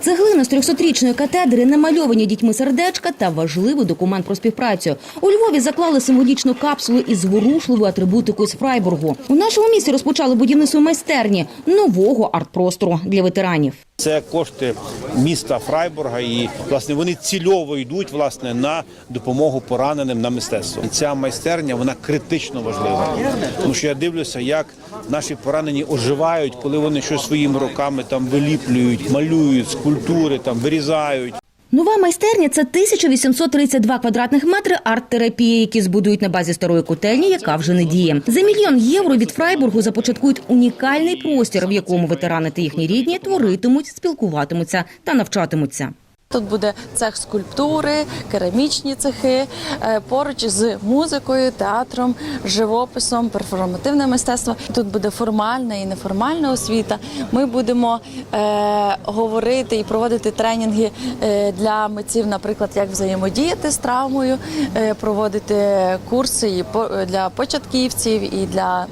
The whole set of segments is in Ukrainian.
Цеглина з 300-річної катедри, намальовані дітьми сердечка та важливий документ про співпрацю. У Львові заклали символічну капсулу із зворушливою атрибутикою з Фрайбургу. У нашому місті розпочали будівництво майстерні нового арт-простору для ветеранів. Це кошти міста Фрайбурга, і власне вони цільово йдуть власне на допомогу пораненим на мистецтво. Ця майстерня вона критично важлива. Тому що я дивлюся, як наші поранені оживають, коли вони щось своїми руками там виліплюють, малюють скульптури, там вирізають. Нова майстерня це 1832 квадратних метри арт-терапії, які збудують на базі старої котельні, яка вже не діє. За мільйон євро від Фрайбургу започаткують унікальний простір, в якому ветерани та їхні рідні творитимуть, спілкуватимуться та навчатимуться. Тут буде цех скульптури, керамічні цехи е, поруч з музикою, театром, живописом, перформативне мистецтво. Тут буде формальна і неформальна освіта. Ми будемо е, говорити і проводити тренінги е, для митців, наприклад, як взаємодіяти з травмою, е, проводити курси і для початківців і для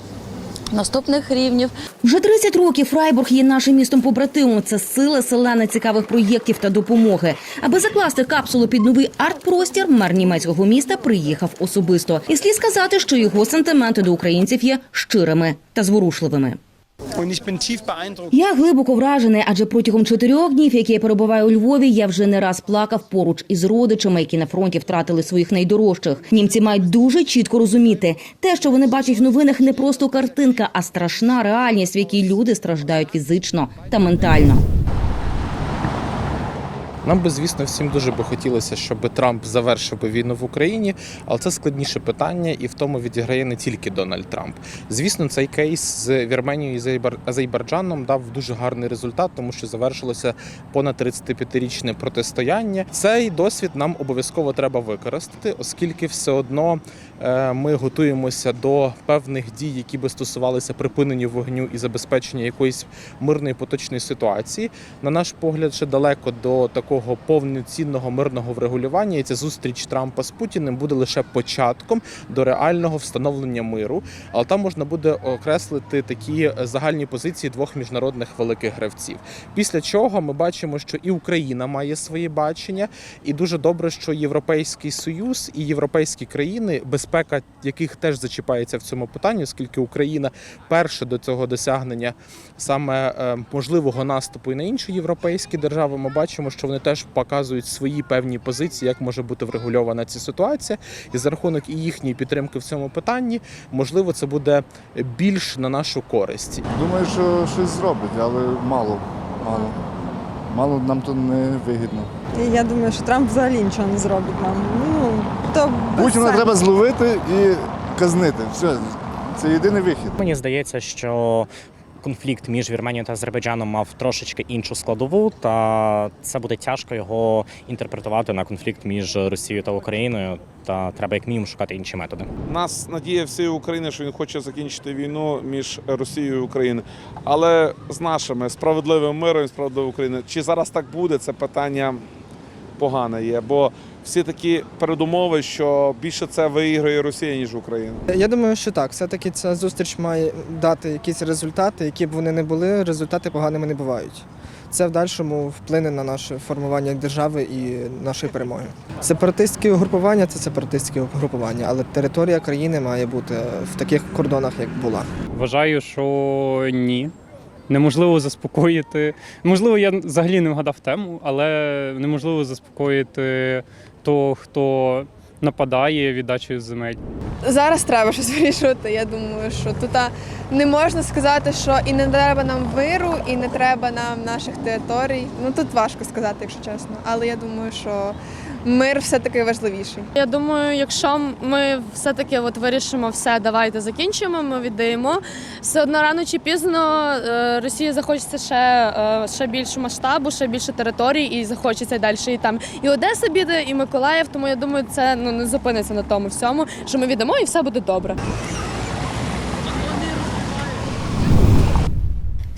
наступних рівнів. Вже 30 років Фрайбург є нашим містом побратимом. Це сила селена цікавих проєктів та допомоги. Аби закласти капсулу під новий арт-простір, мер німецького міста приїхав особисто. І слід сказати, що його сентименти до українців є щирими та зворушливими. Я глибоко вражений, адже протягом чотирьох днів, які я перебуваю у Львові, я вже не раз плакав поруч із родичами, які на фронті втратили своїх найдорожчих. Німці мають дуже чітко розуміти, те, що вони бачать в новинах, не просто картинка, а страшна реальність, в якій люди страждають фізично та ментально. Нам би, звісно, всім дуже би хотілося, щоб Трамп завершив би війну в Україні, але це складніше питання, і в тому відіграє не тільки Дональд Трамп. Звісно, цей кейс з Вірменією і Азербайджаном дав дуже гарний результат, тому що завершилося понад 35-річне протистояння. Цей досвід нам обов'язково треба використати, оскільки все одно е, ми готуємося до певних дій, які би стосувалися припинення вогню і забезпечення якоїсь мирної поточної ситуації. На наш погляд, ще далеко до такого повноцінного мирного врегулювання. І ця зустріч Трампа з Путіним буде лише початком до реального встановлення миру. Але там можна буде окреслити такі загальні позиції двох міжнародних великих гравців. Після чого ми бачимо, що і Україна має своє бачення, і дуже добре, що Європейський Союз і європейські країни, безпека яких теж зачіпається в цьому питанні, оскільки Україна перша до цього досягнення саме е, можливого наступу і на інші європейські держави, ми бачимо, що вони теж показують свої певні позиції, як може бути врегульована ця ситуація, і за рахунок і їхньої підтримки в цьому питанні, можливо, це буде більш на нашу користь. Думаю, що щось зробить, але мало. Мало. Мало нам то не вигідно. Я думаю, що Трамп взагалі нічого не зробить нам. Ну, то Путіна треба зловити і казнити. Все, це єдиний вихід. Мені здається, що конфлікт між Вірменією та Азербайджаном мав трошечки іншу складову, та це буде тяжко його інтерпретувати на конфлікт між Росією та Україною. Та треба як мінімум шукати інші методи. нас надія всієї України, що він хоче закінчити війну між Росією і Україною. Але з нашими справедливим миром і справедливою Україною. Чи зараз так буде? Це питання погане є. Бо всі такі передумови, що більше це виіграє Росія, ніж Україна. Я думаю, що так. Все-таки ця зустріч має дати якісь результати, які б вони не були, результати поганими не бувають. Це в дальшому вплине на наше формування держави і нашої перемоги. Сепаратистське угрупування це сепаратистське угрупування, але територія країни має бути в таких кордонах, як була. Вважаю, що ні. Неможливо заспокоїти. Можливо, я взагалі не вгадав тему, але неможливо заспокоїти того, хто нападає віддачею земель. Зараз треба щось вирішувати. Я думаю, що тут не можна сказати, що і не треба нам миру, і не треба нам наших територій. Ну тут важко сказати, якщо чесно. Але я думаю, що мир все-таки важливіший. Я думаю, якщо ми все-таки от вирішимо все, давайте закінчимо, ми віддаємо. Все одно рано чи пізно е, Росія захочеться ще, е, ще більше масштабу, ще більше територій і захочеться далі. І там і Одеса біде, і Миколаїв. Тому я думаю, це ну не зупиниться на тому всьому, що ми віддамо і все буде добре.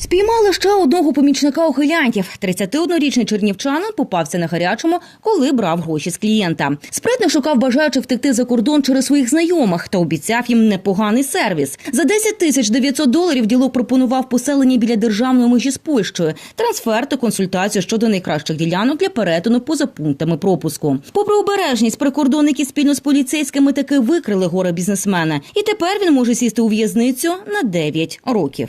Спіймали ще одного помічника ухилянтів. 31-річний чернівчанин попався на гарячому, коли брав гроші з клієнта. Спритник шукав бажаючих втекти за кордон через своїх знайомих та обіцяв їм непоганий сервіс. За 10 тисяч 900 доларів ділок пропонував поселення біля державної межі з Польщею, трансфер та консультацію щодо найкращих ділянок для перетину поза пунктами пропуску. Попри обережність, прикордонники спільно з поліцейськими таки викрили горе бізнесмена, і тепер він може сісти у в'язницю на 9 років.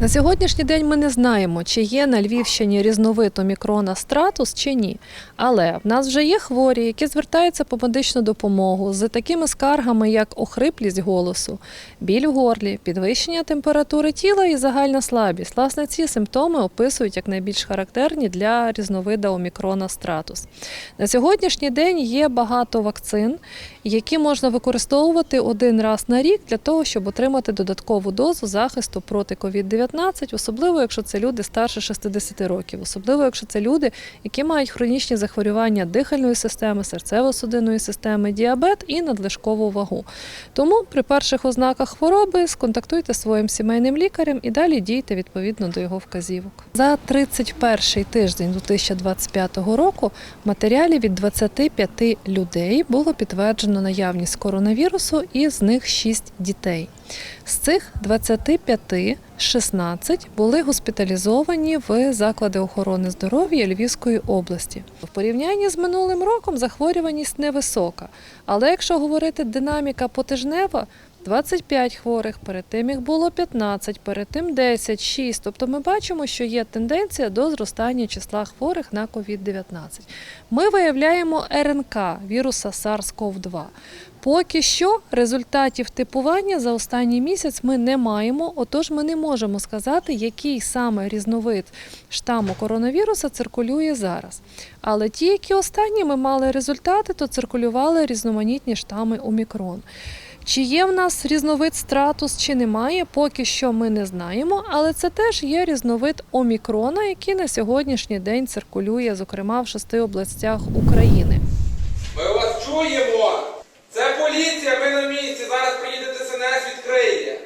На сьогоднішній день ми не знаємо, чи є на Львівщині різновид омікрона стратус чи ні. Але в нас вже є хворі, які звертаються по медичну допомогу з такими скаргами, як охриплість голосу, біль в горлі, підвищення температури тіла і загальна слабість. Власне, ці симптоми описують як найбільш характерні для різновида омікрона стратус. На сьогоднішній день є багато вакцин, які можна використовувати один раз на рік для того, щоб отримати додаткову дозу захисту проти COVID-19, особливо якщо це люди старше 60 років, особливо якщо це люди, які мають хронічні захворювання дихальної системи, серцево-судинної системи, діабет і надлишкову вагу. Тому при перших ознаках хвороби сконтактуйте своїм сімейним лікарем і далі дійте відповідно до його вказівок. За 31 тиждень 2025 року в матеріалі від 25 людей було підтверджено наявність коронавірусу, і з них 6 дітей. З цих 25 16 були госпіталізовані в заклади охорони здоров'я Львівської області. В порівнянні з минулим роком захворюваність невисока. Але якщо говорити динаміка потижнева, 25 хворих, перед тим їх було 15, перед тим 10, 6. Тобто ми бачимо, що є тенденція до зростання числа хворих на COVID-19. Ми виявляємо РНК віруса SARS-CoV-2. Поки що результатів типування за останній місяць ми не маємо, отож ми не можемо сказати, який саме різновид штаму коронавіруса циркулює зараз. Але ті, які останні ми мали результати, то циркулювали різноманітні штами Омікрон. Чи є в нас різновид стратус, чи немає, поки що ми не знаємо, але це теж є різновид омікрона, який на сьогоднішній день циркулює, зокрема в шести областях України. Ми вас чуємо! Це поліція, ми на місці. Зараз приїде ДСНС, відкриє.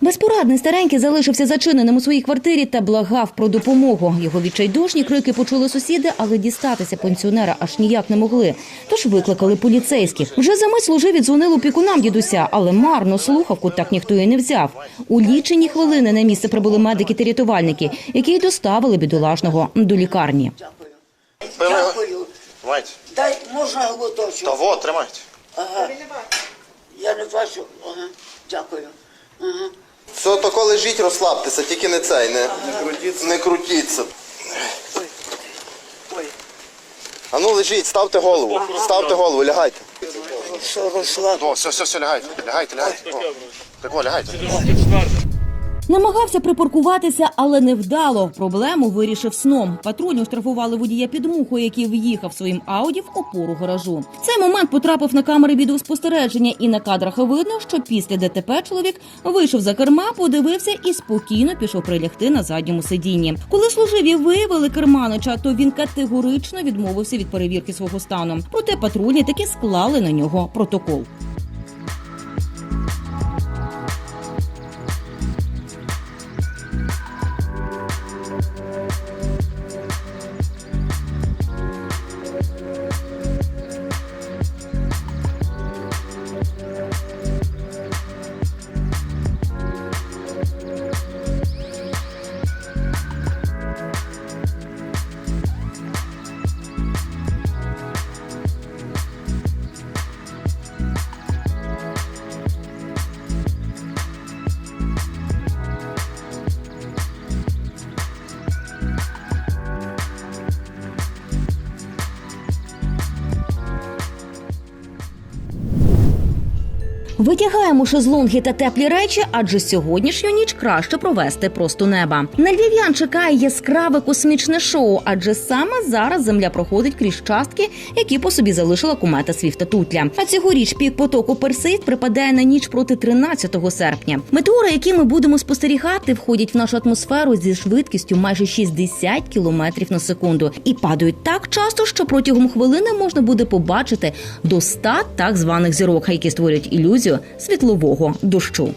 Безпорадний старенький залишився зачиненим у своїй квартирі та благав про допомогу. Його відчайдушні крики почули сусіди, але дістатися пенсіонера аж ніяк не могли. Тож викликали поліцейських. Вже за мить служив і дзвонив опікунам дідуся, але марно слухавку так ніхто і не взяв. У лічені хвилини на місце прибули медики та рятувальники, які й доставили бідолашного до лікарні. Дякую. Дай можна глоточок. Та вот, тримайте. Ага. Я не бачу. Ага. Дякую. Ага. Все, тако лежіть, розслабтеся, тільки не цей, не, не крутіться. Ой. А ну лежіть, ставте голову, ставте голову, лягайте. Що розслаб. О, все, все, все, лягайте, лягайте, лягайте. О, так, о, лягайте. Намагався припаркуватися, але невдало. Проблему вирішив сном. Патрульні штрафували водія під муху, який в'їхав своїм ауді в опору гаражу. Цей момент потрапив на камери відеоспостереження, і на кадрах видно, що після ДТП чоловік вийшов за керма, подивився і спокійно пішов прилягти на задньому сидінні. Коли служиві виявили керманича, то він категорично відмовився від перевірки свого стану. Проте патрульні таки склали на нього протокол. Витягаємо шезлонги та теплі речі, адже сьогоднішню ніч краще провести просто неба. На львів'ян чекає яскраве космічне шоу, адже саме зараз земля проходить крізь частки, які по собі залишила комета Свіфта Тутля. А цьогоріч пік потоку Персейд припадає на ніч проти 13 серпня. Метеори, які ми будемо спостерігати, входять в нашу атмосферу зі швидкістю майже 60 км на секунду і падають так часто, що протягом хвилини можна буде побачити до 100 так званих зірок, які створюють ілюзію світлового дощу.